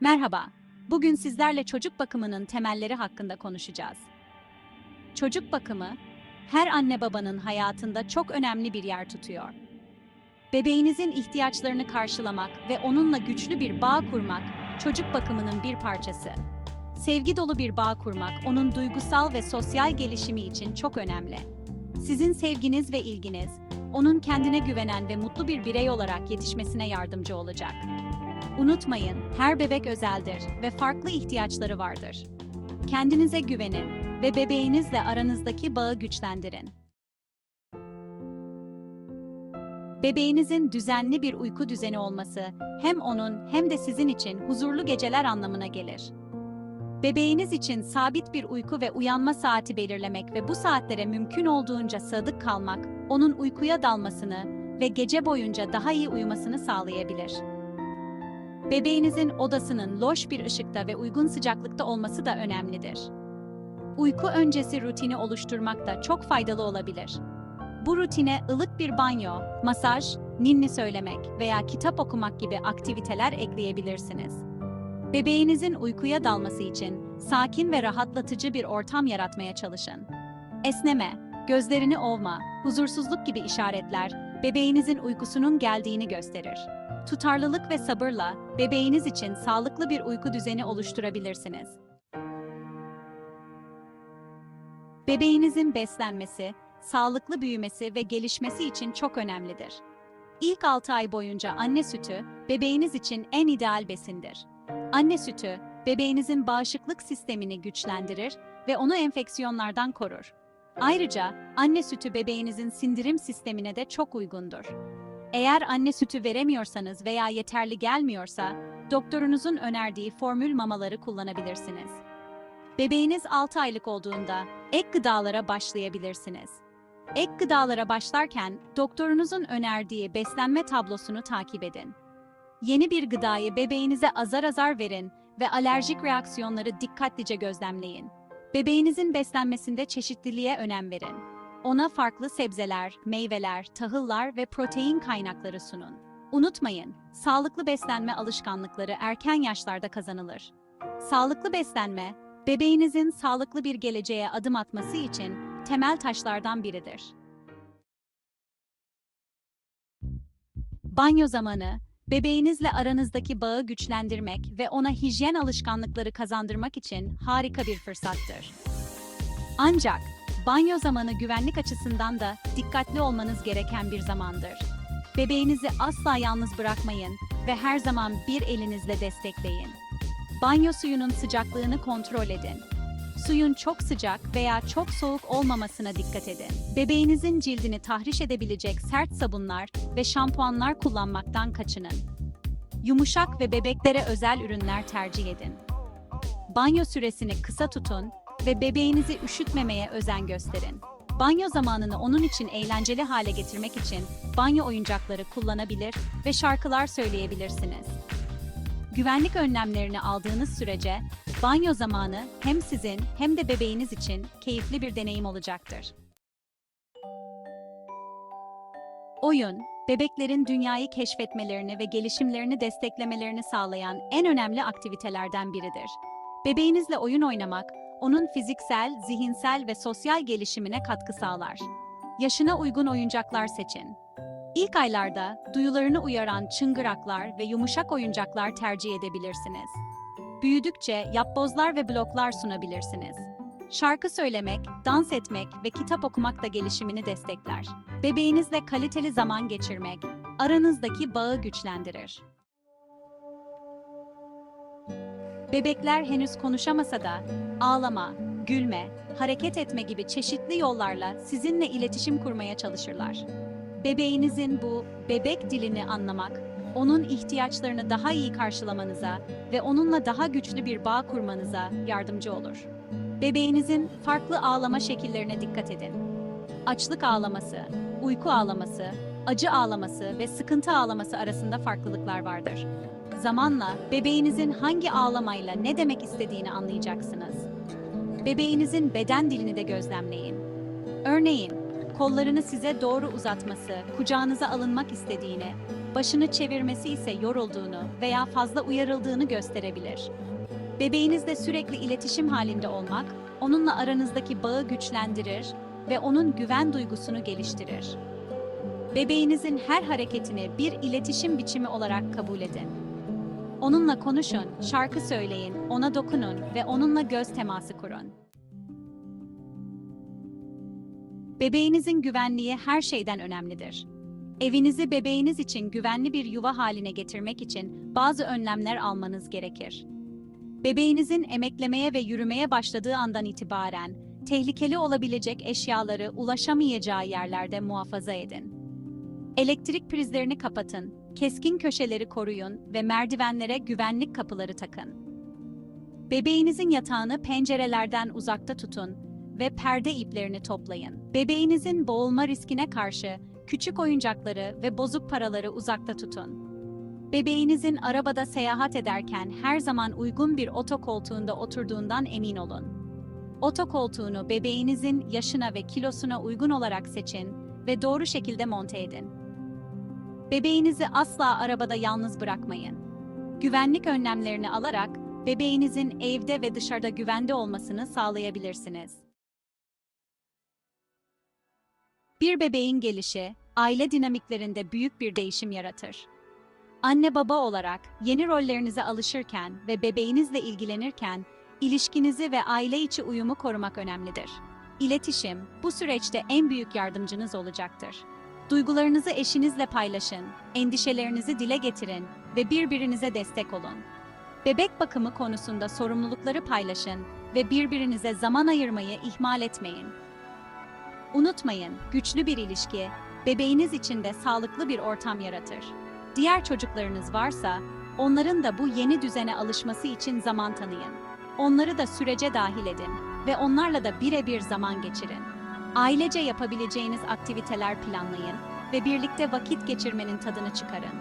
Merhaba. Bugün sizlerle çocuk bakımının temelleri hakkında konuşacağız. Çocuk bakımı her anne babanın hayatında çok önemli bir yer tutuyor. Bebeğinizin ihtiyaçlarını karşılamak ve onunla güçlü bir bağ kurmak çocuk bakımının bir parçası. Sevgi dolu bir bağ kurmak onun duygusal ve sosyal gelişimi için çok önemli. Sizin sevginiz ve ilginiz onun kendine güvenen ve mutlu bir birey olarak yetişmesine yardımcı olacak. Unutmayın, her bebek özeldir ve farklı ihtiyaçları vardır. Kendinize güvenin ve bebeğinizle aranızdaki bağı güçlendirin. Bebeğinizin düzenli bir uyku düzeni olması hem onun hem de sizin için huzurlu geceler anlamına gelir. Bebeğiniz için sabit bir uyku ve uyanma saati belirlemek ve bu saatlere mümkün olduğunca sadık kalmak, onun uykuya dalmasını ve gece boyunca daha iyi uyumasını sağlayabilir. Bebeğinizin odasının loş bir ışıkta ve uygun sıcaklıkta olması da önemlidir. Uyku öncesi rutini oluşturmak da çok faydalı olabilir. Bu rutine ılık bir banyo, masaj, ninni söylemek veya kitap okumak gibi aktiviteler ekleyebilirsiniz. Bebeğinizin uykuya dalması için sakin ve rahatlatıcı bir ortam yaratmaya çalışın. Esneme, gözlerini ovma, huzursuzluk gibi işaretler bebeğinizin uykusunun geldiğini gösterir. Tutarlılık ve sabırla bebeğiniz için sağlıklı bir uyku düzeni oluşturabilirsiniz. Bebeğinizin beslenmesi, sağlıklı büyümesi ve gelişmesi için çok önemlidir. İlk 6 ay boyunca anne sütü bebeğiniz için en ideal besindir. Anne sütü bebeğinizin bağışıklık sistemini güçlendirir ve onu enfeksiyonlardan korur. Ayrıca anne sütü bebeğinizin sindirim sistemine de çok uygundur. Eğer anne sütü veremiyorsanız veya yeterli gelmiyorsa, doktorunuzun önerdiği formül mamaları kullanabilirsiniz. Bebeğiniz 6 aylık olduğunda ek gıdalara başlayabilirsiniz. Ek gıdalara başlarken doktorunuzun önerdiği beslenme tablosunu takip edin. Yeni bir gıdayı bebeğinize azar azar verin ve alerjik reaksiyonları dikkatlice gözlemleyin. Bebeğinizin beslenmesinde çeşitliliğe önem verin. Ona farklı sebzeler, meyveler, tahıllar ve protein kaynakları sunun. Unutmayın, sağlıklı beslenme alışkanlıkları erken yaşlarda kazanılır. Sağlıklı beslenme, bebeğinizin sağlıklı bir geleceğe adım atması için temel taşlardan biridir. Banyo zamanı, bebeğinizle aranızdaki bağı güçlendirmek ve ona hijyen alışkanlıkları kazandırmak için harika bir fırsattır. Ancak banyo zamanı güvenlik açısından da dikkatli olmanız gereken bir zamandır. Bebeğinizi asla yalnız bırakmayın ve her zaman bir elinizle destekleyin. Banyo suyunun sıcaklığını kontrol edin. Suyun çok sıcak veya çok soğuk olmamasına dikkat edin. Bebeğinizin cildini tahriş edebilecek sert sabunlar ve şampuanlar kullanmaktan kaçının. Yumuşak ve bebeklere özel ürünler tercih edin. Banyo süresini kısa tutun ve bebeğinizi üşütmemeye özen gösterin. Banyo zamanını onun için eğlenceli hale getirmek için banyo oyuncakları kullanabilir ve şarkılar söyleyebilirsiniz. Güvenlik önlemlerini aldığınız sürece banyo zamanı hem sizin hem de bebeğiniz için keyifli bir deneyim olacaktır. Oyun, bebeklerin dünyayı keşfetmelerini ve gelişimlerini desteklemelerini sağlayan en önemli aktivitelerden biridir. Bebeğinizle oyun oynamak, onun fiziksel, zihinsel ve sosyal gelişimine katkı sağlar. Yaşına uygun oyuncaklar seçin. İlk aylarda duyularını uyaran çıngıraklar ve yumuşak oyuncaklar tercih edebilirsiniz. Büyüdükçe yapbozlar ve bloklar sunabilirsiniz. Şarkı söylemek, dans etmek ve kitap okumak da gelişimini destekler. Bebeğinizle kaliteli zaman geçirmek, aranızdaki bağı güçlendirir. Bebekler henüz konuşamasa da ağlama, gülme, hareket etme gibi çeşitli yollarla sizinle iletişim kurmaya çalışırlar. Bebeğinizin bu bebek dilini anlamak, onun ihtiyaçlarını daha iyi karşılamanıza ve onunla daha güçlü bir bağ kurmanıza yardımcı olur. Bebeğinizin farklı ağlama şekillerine dikkat edin. Açlık ağlaması, uyku ağlaması, acı ağlaması ve sıkıntı ağlaması arasında farklılıklar vardır. Zamanla bebeğinizin hangi ağlamayla ne demek istediğini anlayacaksınız. Bebeğinizin beden dilini de gözlemleyin. Örneğin, kollarını size doğru uzatması, kucağınıza alınmak istediğini başını çevirmesi ise yorulduğunu veya fazla uyarıldığını gösterebilir. Bebeğinizle sürekli iletişim halinde olmak, onunla aranızdaki bağı güçlendirir ve onun güven duygusunu geliştirir. Bebeğinizin her hareketini bir iletişim biçimi olarak kabul edin. Onunla konuşun, şarkı söyleyin, ona dokunun ve onunla göz teması kurun. Bebeğinizin güvenliği her şeyden önemlidir. Evinizi bebeğiniz için güvenli bir yuva haline getirmek için bazı önlemler almanız gerekir. Bebeğinizin emeklemeye ve yürümeye başladığı andan itibaren tehlikeli olabilecek eşyaları ulaşamayacağı yerlerde muhafaza edin. Elektrik prizlerini kapatın, keskin köşeleri koruyun ve merdivenlere güvenlik kapıları takın. Bebeğinizin yatağını pencerelerden uzakta tutun ve perde iplerini toplayın. Bebeğinizin boğulma riskine karşı küçük oyuncakları ve bozuk paraları uzakta tutun. Bebeğinizin arabada seyahat ederken her zaman uygun bir otokoltuğunda oturduğundan emin olun. Otokoltuğunu bebeğinizin yaşına ve kilosuna uygun olarak seçin ve doğru şekilde monte edin. Bebeğinizi asla arabada yalnız bırakmayın. Güvenlik önlemlerini alarak bebeğinizin evde ve dışarıda güvende olmasını sağlayabilirsiniz. Bir bebeğin gelişi, aile dinamiklerinde büyük bir değişim yaratır. Anne baba olarak yeni rollerinize alışırken ve bebeğinizle ilgilenirken ilişkinizi ve aile içi uyumu korumak önemlidir. İletişim bu süreçte en büyük yardımcınız olacaktır. Duygularınızı eşinizle paylaşın, endişelerinizi dile getirin ve birbirinize destek olun. Bebek bakımı konusunda sorumlulukları paylaşın ve birbirinize zaman ayırmayı ihmal etmeyin. Unutmayın, güçlü bir ilişki, bebeğiniz için de sağlıklı bir ortam yaratır. Diğer çocuklarınız varsa, onların da bu yeni düzene alışması için zaman tanıyın. Onları da sürece dahil edin ve onlarla da birebir zaman geçirin. Ailece yapabileceğiniz aktiviteler planlayın ve birlikte vakit geçirmenin tadını çıkarın.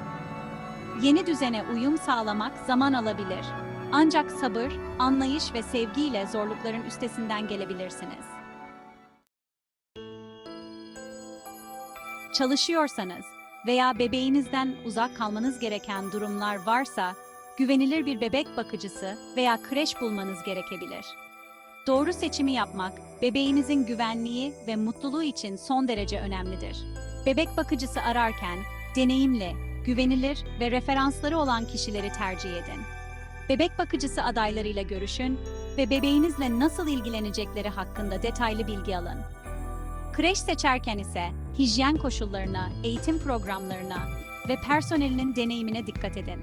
Yeni düzene uyum sağlamak zaman alabilir. Ancak sabır, anlayış ve sevgiyle zorlukların üstesinden gelebilirsiniz. Çalışıyorsanız veya bebeğinizden uzak kalmanız gereken durumlar varsa, güvenilir bir bebek bakıcısı veya kreş bulmanız gerekebilir. Doğru seçimi yapmak, bebeğinizin güvenliği ve mutluluğu için son derece önemlidir. Bebek bakıcısı ararken, deneyimli, güvenilir ve referansları olan kişileri tercih edin. Bebek bakıcısı adaylarıyla görüşün ve bebeğinizle nasıl ilgilenecekleri hakkında detaylı bilgi alın. Kreş seçerken ise hijyen koşullarına, eğitim programlarına ve personelinin deneyimine dikkat edin.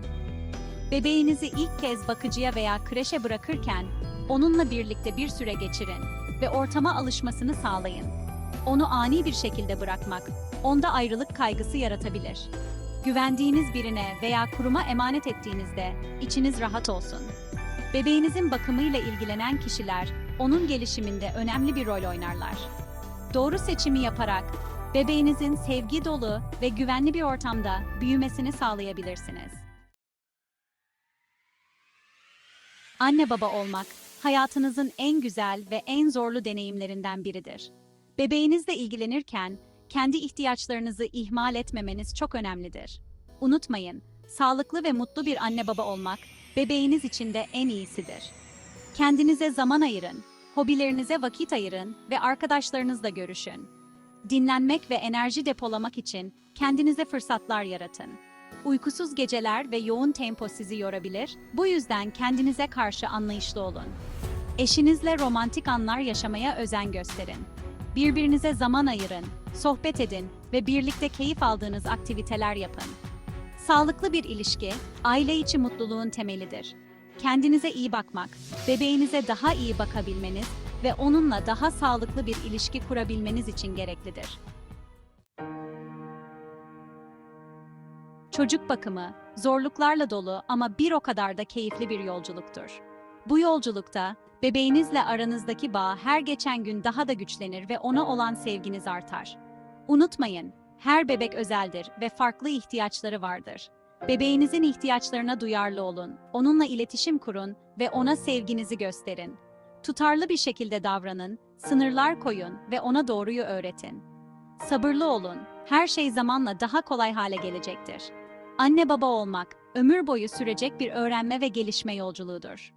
Bebeğinizi ilk kez bakıcıya veya kreşe bırakırken onunla birlikte bir süre geçirin ve ortama alışmasını sağlayın. Onu ani bir şekilde bırakmak, onda ayrılık kaygısı yaratabilir. Güvendiğiniz birine veya kuruma emanet ettiğinizde içiniz rahat olsun. Bebeğinizin bakımıyla ilgilenen kişiler onun gelişiminde önemli bir rol oynarlar. Doğru seçimi yaparak bebeğinizin sevgi dolu ve güvenli bir ortamda büyümesini sağlayabilirsiniz. Anne baba olmak hayatınızın en güzel ve en zorlu deneyimlerinden biridir. Bebeğinizle ilgilenirken kendi ihtiyaçlarınızı ihmal etmemeniz çok önemlidir. Unutmayın, sağlıklı ve mutlu bir anne baba olmak bebeğiniz için de en iyisidir. Kendinize zaman ayırın, hobilerinize vakit ayırın ve arkadaşlarınızla görüşün. Dinlenmek ve enerji depolamak için kendinize fırsatlar yaratın. Uykusuz geceler ve yoğun tempo sizi yorabilir, bu yüzden kendinize karşı anlayışlı olun. Eşinizle romantik anlar yaşamaya özen gösterin. Birbirinize zaman ayırın, sohbet edin ve birlikte keyif aldığınız aktiviteler yapın. Sağlıklı bir ilişki, aile içi mutluluğun temelidir. Kendinize iyi bakmak, bebeğinize daha iyi bakabilmeniz ve onunla daha sağlıklı bir ilişki kurabilmeniz için gereklidir. Çocuk bakımı, zorluklarla dolu ama bir o kadar da keyifli bir yolculuktur. Bu yolculukta bebeğinizle aranızdaki bağ her geçen gün daha da güçlenir ve ona olan sevginiz artar. Unutmayın, her bebek özeldir ve farklı ihtiyaçları vardır. Bebeğinizin ihtiyaçlarına duyarlı olun, onunla iletişim kurun ve ona sevginizi gösterin. Tutarlı bir şekilde davranın, sınırlar koyun ve ona doğruyu öğretin. Sabırlı olun, her şey zamanla daha kolay hale gelecektir. Anne baba olmak, ömür boyu sürecek bir öğrenme ve gelişme yolculuğudur.